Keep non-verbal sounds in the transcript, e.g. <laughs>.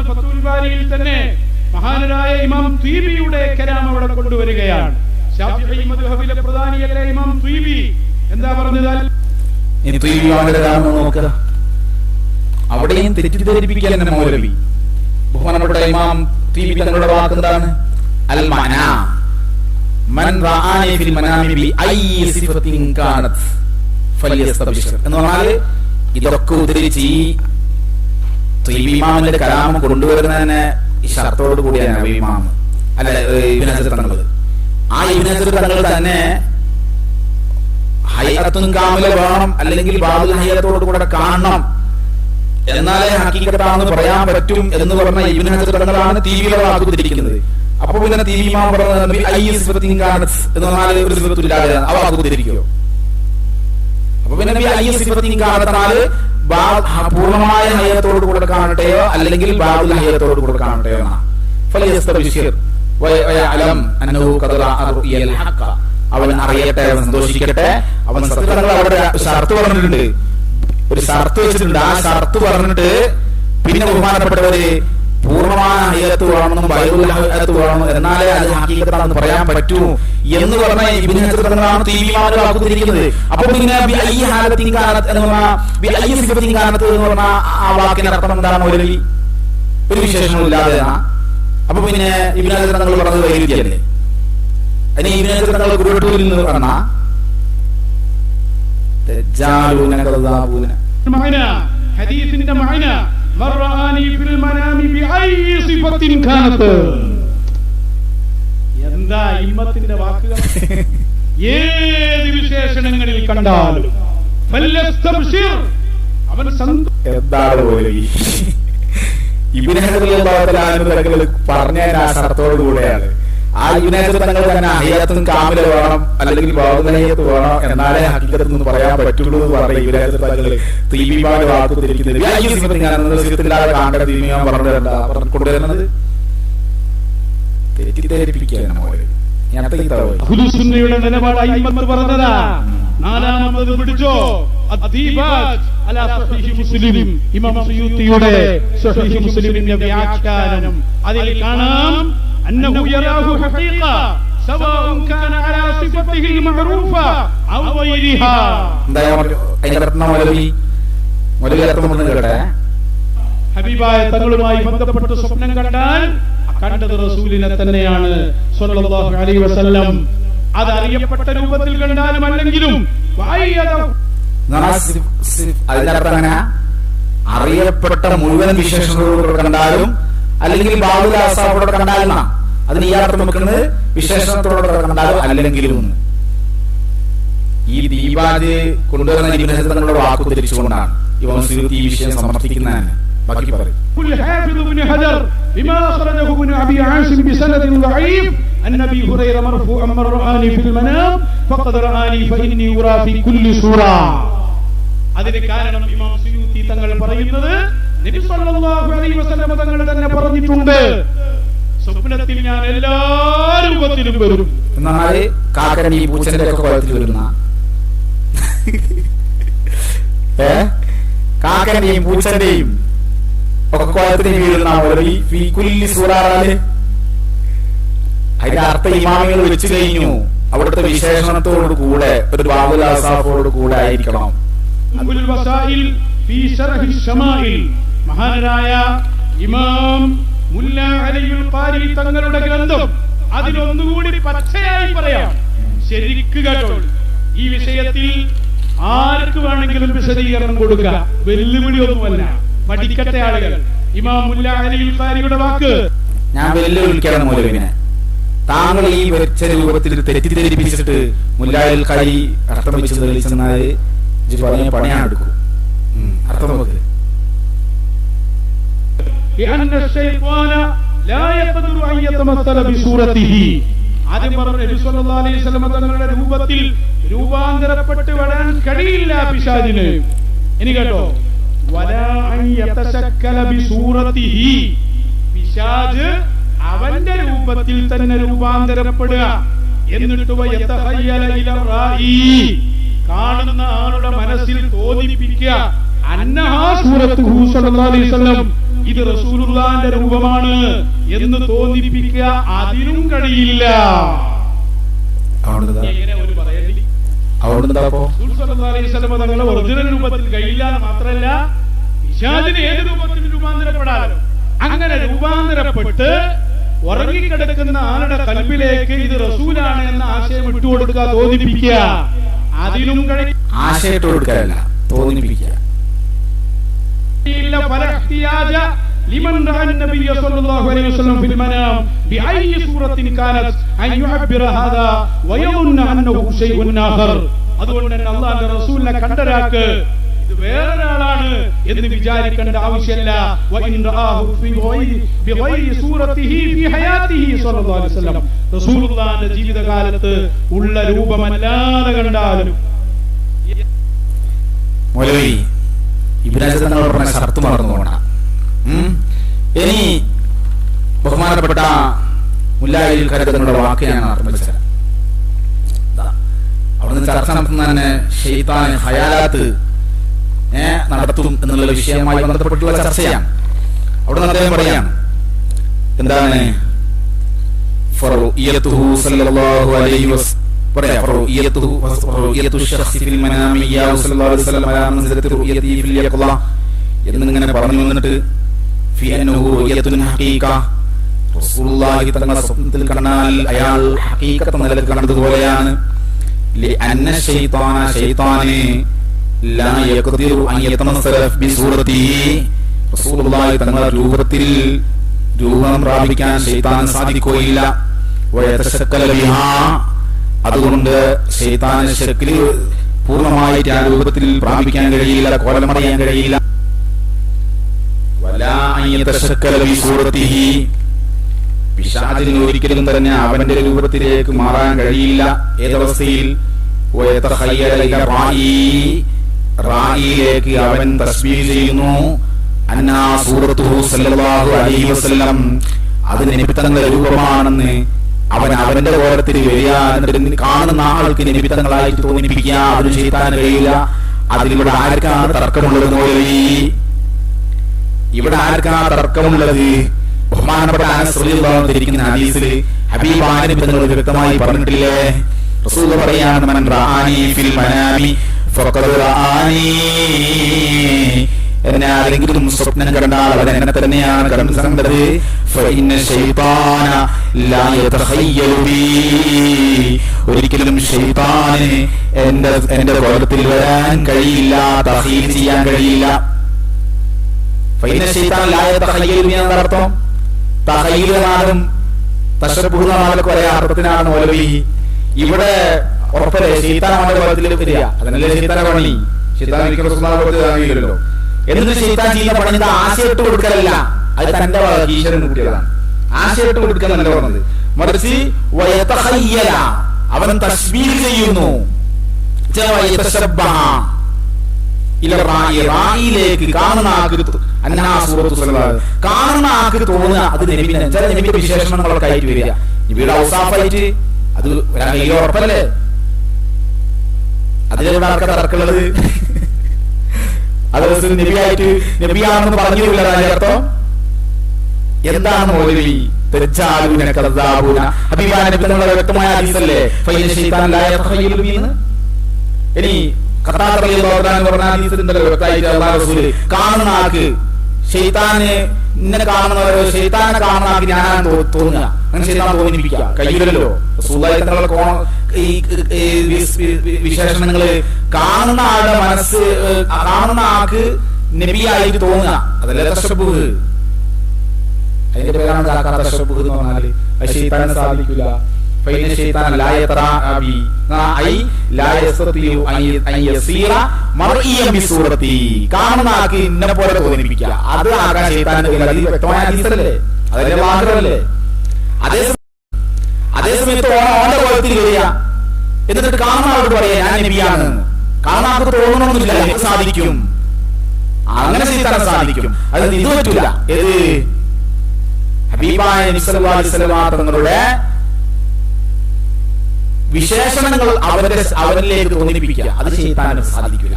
അവിടുന്ന് ഫത്തുൽബാരിയിൽ തന്നെ മഹാനരായ ഇമാം ത്വീബിയുടെ കലാം അവിടെ കൊണ്ടുവരികയാണ്. ഇമാം ത്വീബി എന്താ അവിടെയും തെറ്റിദ്ധരിപ്പിക്കാൻ ബഹുമാനപ്പെട്ട ഇമാം ത്വീബി തങ്ങളുടെ വാക്ക് എന്താണ്? മൻ ഫിൽ മനാമി ബി ഐ സിഫത്തിൻ കാനത് എന്ന് പറഞ്ഞാൽ ഇതൊക്കെ ഉദ്ധരിച്ച് ഈ ഇമാമിന്റെ കലാമം തന്നെ ഈ ഷർത്തോട് കൂടിയാണ് ഇമാമ്. ഇമാം അല്ല ഇബ്നു ഹസർ തങ്ങൾ. ആ ഇബ്നു ഹസർ തങ്ങൾ തന്നെ ഹൈറത്തും കാമില വേണം അല്ലെങ്കിൽ ബാബുൽ ഹൈറത്തോട് കൂടെ കാണണം. എന്നാലേ ഹക്കീക്കത്താണെന്ന് പറയാൻ പറ്റും എന്ന് പറഞ്ഞ ഇബിന് ഹജർ തങ്ങളാണ് വിയിലെ വാക്കുതിരിക്കുന്നത് അപ്പൊ പിന്നെ മാ പറഞ്ഞത് എന്ന് പറഞ്ഞാൽ ഒരു സിഫത്തില്ലാതെ അവ വാക്കുതിരിക്കോ അപ്പൊ പിന്നെ ഐ സിഫത്തിൻ പൂർണമായ ഹയത്തോട് കൂടെ കാണട്ടെയോ? അല്ലെങ്കിൽ ബാബുൽ ഹയത്തോട് കൂടെ കാണട്ടെയോ അവൻ അറിയട്ടെ അവൻ സന്തോഷിക്കട്ടെ. അവൻ അവിടെ ഷർത്ത് പറഞ്ഞിട്ടുണ്ട്. ഒരു ഷർത്ത് വെച്ചിട്ടുണ്ട്. ആ ഷർത്ത് പറഞ്ഞിട്ട് പിന്നെ ബഹുമാനപ്പെട്ടവര് പൂർണമായ ഹയത്ത് വേണമെന്നും ബൈബിൾ ഹൈയത്ത് വേണം എന്നാലേ അത് ഹാക്കിയിട്ടാണെന്ന് പറയാൻ പറ്റൂ. എന്ന് പറഞ്ഞ എന്ന് പറഞ്ഞ ആ അർത്ഥം എന്താണ് ഒരു ഒരു വിശേഷവും ഇല്ലാതെ അപ്പൊ പിന്നെ ഇബിന് ഹജർ തങ്ങൾ പറഞ്ഞത് വൈരുദ്ധ്യല്ലേ? അതിന് ഇബിന് ഹജർ തങ്ങൾ ഗുരുവട്ടൂരിൽ നിന്ന് പറഞ്ഞ ഹദീസിന്റെ മർ ഫിൽ മനാമി സിഫത്തിൻ കാനത്ത്. എന്താ ഇമ്മത്തിന്റെ വാക്കുകൾ <laughs> ഏത് വിശേഷണങ്ങളിൽ കണ്ടാലും. അവൻ എന്താണ് പോലും ഈ <laughs> ഇബിനഹങ്ങൾ പറഞ്ഞ ആ ഷർത്തോട് കൂടെയാണ്. ആ യുനൈറ്റഡ് തങ്ങൾ തന്നെ അഹിയത്തും കാമില വേണം അല്ലെങ്കിൽ ബഹുദനയത്ത് വേണം എന്നാലേ ഹക്കീകത്ത് എന്ന് പറയാൻ പറ്റുള്ളൂ എന്ന് പറഞ്ഞ യുനൈറ്റഡ് തങ്ങൾ തീബിമാന്റെ വാക്ക് തിരിക്കുന്നത് കൊണ്ടുവരുന്നത് തെറ്റിദ്ധരിപ്പിക്കുകയാണ് മോര് ഞാനത്തെ ഈ തറവ് ഹുദുസുന്നയുടെ നിലപാട് അയിമത്ത് പറഞ്ഞതാ നാലാമത്തത് പിടിച്ചോ അദ്ദീബാജ് അലാ സഹീഹ് മുസ്ലിം ഇമാം സുയൂത്തിയുടെ സഹീഹ് മുസ്ലിമിന്റെ വ്യാഖ്യാനം അതിൽ കാണാം അന്നഹു യറാഹു ഹഖീഖ سواء كان على صفته المعروفة أو غيرها എന്താ ഞാൻ പറഞ്ഞു അതിന്റെ അർത്ഥം മൗലവി മൗലവി അർത്ഥം പറഞ്ഞു കേട്ടെ ഹബീബായ തങ്ങളുമായി ബന്ധപ്പെട്ട് സ്വപ്നം കണ്ടാൽ കണ്ടത് റസൂലിനെ തന്നെയാണ് സ്വല്ലല്ലാഹു അലൈഹി വസല്ലം അത് അറിയപ്പെട്ട രൂപത്തിൽ കണ്ടാലും അല്ലെങ്കിലും അറിയപ്പെട്ട മുഴുവൻ വിശേഷങ്ങളോട് കണ്ടാലും അല്ലെങ്കിൽ ആസാബോടെ കണ്ടാലും. അതിന് ഈ അർത്ഥം കണ്ടാലും അല്ലെങ്കിലും. ഈ ദീപാജ് കൊണ്ടുവരുന്ന ഇബിനഹങ്ങളുടെ വാക്കു തിരിച്ചുകൊണ്ടാണ് ഇവൻ സുയൂത്തി ഈ വിഷയം സമർത്ഥിക്കുന്നതാണ് ബാക്കി പറയും الحافظ ابن حجر بما أخرجه ابن أبي عاصم بسند ضعيف أن أبي هريرة مرفوعا من رآني في المنام فقد رآني فإني أرى في كل سورة അതിന് കാരണം ഇമാം സുയൂത്തി തങ്ങൾ പറയുന്നത് നബി സല്ലല്ലാഹു അലൈഹി വസല്ലം തങ്ങൾ തന്നെ പറഞ്ഞിട്ടുണ്ട് സ്വപ്നത്തിൽ ഞാൻ എല്ലാ രൂപത്തിലും വരും എന്നാല് കാക്കരൻ ഈ പൂച്ചന്റെ ഒക്കെ കുളത്തിൽ വരുന്ന ഏ കാക്കന്റെയും പൂച്ചന്റെയും ഒക്കെ കുളത്തിൽ വീഴുന്ന പോലെ ഈ ഫീ കുല്ലി സൂറാറാൽ അതിന്റെ അർത്ഥ ഇമാമികൾ വെച്ചു കഴിഞ്ഞു. അവിടുത്തെ വിശേഷണത്തോട് കൂടെ ഒരു ബാബുലാസാഫോട് കൂടെ ആയിരിക്കണം. മഹാനരായ ഇമാം മുല്ല അലിയുൽ ഖാരി തങ്ങളുടെ ഗ്രന്ഥം അതിലൊന്നുകൂടി പച്ചയായി പറയാം. ശരിക്ക് കേട്ടോ. ഈ വിഷയത്തിൽ ആർക്ക് വേണമെങ്കിലും വിശദീകരണം കൊടുക്കുക? വെല്ലുവിളിയൊന്നുമല്ല. പഠിക്കട്ടെ ആളുകൾ. ഇമാം മുല്ല അലിയുടെ വാക്ക്. ഞാൻ വെല്ലുവിളിക്കണം മൗലവിനെ. താങ്കൾ ഈ വെച്ച രൂപത്തിൽ തെറ്റിദ്ധരിപ്പിച്ചിട്ട് മുല്ലായിൽ കൈ അർത്ഥം വെച്ച് തെളിച്ചെന്നാൽ ഇത് പറഞ്ഞ പണിയാണ് എടുക്കും. അർത്ഥം നോക്ക് ആദ്യം പറഞ്ഞ തങ്ങളുടെ രൂപത്തിൽ രൂപാന്തരപ്പെട്ട് വരാൻ കഴിയില്ല പിശാദിന് ഇനി കേട്ടോ പിശാച് അവന്റെ രൂപത്തിൽ തന്നെ രൂപാന്തരപ്പെടുക. എന്നിട്ട് കാണുന്ന ആളുടെ മനസ്സിൽ തോന്നിപ്പിക്കുക. ഇത് റസൂലുള്ളാന്റെ രൂപമാണ് എന്ന് തോന്നിപ്പിക്കുക അതിനും കഴിയില്ല. എങ്ങനെ അവിടുന്ന് ഒറിജിനൽ രൂപത്തിൽ അങ്ങനെ രൂപാന്തരപ്പെട്ട് ഉറങ്ങിക്കിടക്കുന്ന ആളുടെ കൽബിലേക്ക് ഇത് റസൂലാണ് എന്ന ആശയം ഇട്ടുകൊടുക്കുക തോന്നിപ്പിക്കുക. അതിലും ആശയം ഇട്ടുകൊടുക്കാനല്ല തോന്നിപ്പിക്കുക. പല لمن راى النبي صلى الله عليه وسلم في المنام باي صوره كانت ان يعبر هذا ويظن انه شيء اخر അതുകൊണ്ട് തന്നെ അള്ളാന്റെ റസൂലിനെ കണ്ടരാക്ക് ഇത് വേറൊരാളാണ് എന്ന് വിചാരിക്കേണ്ട ആവശ്യമില്ല وإن رآه في غير- بغير صورته في حياته صلى الله عليه وسلم. റസൂലുള്ളാഹിന്റെ ജീവിതകാലത്ത് ഉള്ള രൂപമല്ലാതെ കണ്ടാലും മൗലവി ഇബ്രാഹിം തങ്ങൾ പറഞ്ഞ ഷർത്ത് മറന്നു പോണ ഇനി ബഹുമാനപ്പെട്ട മുല്ലായി കരുതങ്ങളുടെ വാക്ക് ഞാൻ ആർമിച്ചത് അവിടുന്ന് ചർച്ച നടത്തുന്ന തന്നെ ഷെയ്ത്താൻ ഹയാലാത്ത് നടത്തും എന്നുള്ള വിഷയവുമായി ബന്ധപ്പെട്ടുള്ള ചർച്ചയാണ്. അവിടെ നിന്ന് അദ്ദേഹം പറയാണ് എന്താണ്? എന്നിങ്ങനെ പറഞ്ഞു വന്നിട്ട് തങ്ങളുടെ സ്വപ്നത്തിൽ കണ്ടാൽ അയാൾ ഹക്കീക്കത്ത് നിലയിൽ കണ്ടതുപോലെയാണ്. തങ്ങളുടെ രൂപത്തിൽ രൂപം പ്രാപിക്കാൻ ശൈതാൻ സാധിക്കുകയില്ല. അതുകൊണ്ട് ശൈതാന് ശക്തി പൂർണമായിട്ട് ആ രൂപത്തിൽ പ്രാപിക്കാൻ കഴിയില്ല കോലമടയാൻ കഴിയില്ല. പിശാചിന് ഒരിക്കലും തന്നെ അവന്റെ രൂപത്തിലേക്ക് മാറാൻ കഴിയില്ല. ഏതവസ്ഥയിൽ? റായിയിലേക്ക് അവൻ തസ്ബീഹ് ചെയ്യുന്നു. അന്നാ സൂറത്തുഹു സല്ലല്ലാഹു അലൈഹി വസല്ലം. അത് നിമിത്തങ്ങളുടെ രൂപമാണെന്ന് അവൻ അവന്റെ കോലത്തിൽ വരിക എന്നിട്ട് കാണുന്ന ആൾക്ക് നിമിത്തങ്ങളായിട്ട് തോന്നിപ്പിക്കുക അതിന് ചെയ്താൻ കഴിയില്ല. അതിലൂടെ ആർക്കാണ് തർക്കമുള്ളത് മൗലവി ഇവിടെ ആർക്കാണ് തർക്കമുള്ളത്? ബഹുമാനപ്പെട്ട ഹദീസിൽ വ്യക്തമായി പറഞ്ഞിട്ടില്ലേ? റസൂൽ പറയാണ് ഫിൽ മനാമി ഫഖദ് എന്നെ ആരെങ്കിലും സ്വപ്നം കണ്ടാൽ അവൻ എന്നെ തന്നെയാണ് കടന്നു കണ്ടത് ഒരിക്കലും ഷെയ്ത്താന് എന്റെ എന്റെ കോലത്തിൽ വരാൻ കഴിയില്ല തഹീൽ ചെയ്യാൻ കഴിയില്ല. അർത്ഥം തഹയ്യിലുമാകും തശബുഹുമാലൊക്കെ ഒരേ അർത്ഥത്തിനാണ് മൗലവി ഇവിടെ ഉറപ്പല്ലേ? അവന്റെ കോലത്തിൽ വരിക. അതനല്ലേ ശൈത്താനെ പണി? കോലത്തിൽ ഇറങ്ങിയില്ലല്ലോ. എന്നിട്ട് ശൈത്താൻ ചെയ്യുന്ന പണി ആശയിട്ട് കൊടുക്കലല്ല. അത് തന്റെ ഈശ്വരൻ കൂട്ടിയതാണ്. ആശയിട്ട് കൊടുക്കുന്നല്ല പറഞ്ഞത്. മറിച്ച് അവൻ തസ്ബീഹ് ചെയ്യുന്നു. ചില കാണുന്ന ആൾക്ക് കാണുന്ന ആൾക്ക് തോന്നുക അത് നബിനെ ചില നബിന്റെ വിശേഷണങ്ങളൊക്കെ ആയിട്ട് വരിക. നബിയുടെ ഔസാഫായിട്ട് അത് വരാൻ ഉറപ്പല്ലേ? അതിലൂടെ ആർക്കാ തർക്കമുള്ളത്? അത് നബിയായിട്ട് നബിയാണെന്ന് പറഞ്ഞില്ല അർത്ഥം? എന്താണ് മൗലവി? തെച്ചാലൂന കർദാബൂന ഹബീബാന നബി തങ്ങളുടെ വ്യക്തമായ ഹദീസല്ലേ? ഫൈന ശൈത്താൻ ലാ യതഖയ്യലു ബിന്ന് ഇനി ഖത്താർ റളിയല്ലാഹു അൻഹു പറഞ്ഞ വ്യക്തമായിട്ട് അല്ലാഹു റസൂൽ കാണുന്ന ആൾക്ക് ഷെയ്ത്താന് ഇന്നെ കാണുന്നവരോ ഷെയ്ത്താനെ കാണുന്ന തോ- തോന്നുക. അങ്ങനെ ഷെയ്ത്താൻ തോന്നിപ്പിക്കുക. കഴിയില്ലല്ലോ റസൂലുള്ളാഹി തങ്ങളുടെ കോണ ഈ വിശേഷണങ്ങൾ കാണുന്ന ആളുടെ മനസ്സ് കാണുന്ന ആൾക്ക് നബിയായിട്ട് തോന്നുക. അതല്ലേ തശബ്ബുഹ്. അതിന്റെ പേരാണ് തശബുഹ് എന്ന് പറഞ്ഞാൽ അത് ഷെയ്ത്താനെ സാധിക്കില്ല. فإن الشيطان لا يتراءى بي أي لا يستطيع أن- أن يصير مرئيا بصورتي കാണുന്ന ആൾക്ക് ഇന്നെ പോലെ തോന്നിപ്പിക്കുക അത് ആക്കാൻ ശൈത്താന്റെ കയ്യിൽ അത് വ്യക്തമായ ഹദീസല്ലേ അതല്ലേ മാത്രമല്ലേ അതേ സമയം- അതേ സമയത്ത് ഓണം ഓന്റെ കോലത്തിൽ വരിക എന്നിട്ട് കാണുന്ന ആളോട് പറയാ ഞാൻ നബിയാണ് കാണുന്ന ആൾക്ക് തോന്നണമെന്നില്ല എനിക്ക് സാധിക്കും അങ്ങനെ ചെയ്താൽ സാധിക്കും അത് ഇത് പറ്റൂല ഏത് ഹബീബായ നബി സല്ലല്ലാഹു അലൈഹി വസല്ലമ തങ്ങളുടെ വിശേഷണങ്ങൾ അവരുടെ അവരിലേക്ക് തോന്നിപ്പിക്കുക. അത് ചെയ്താനും സാധിക്കില്ല.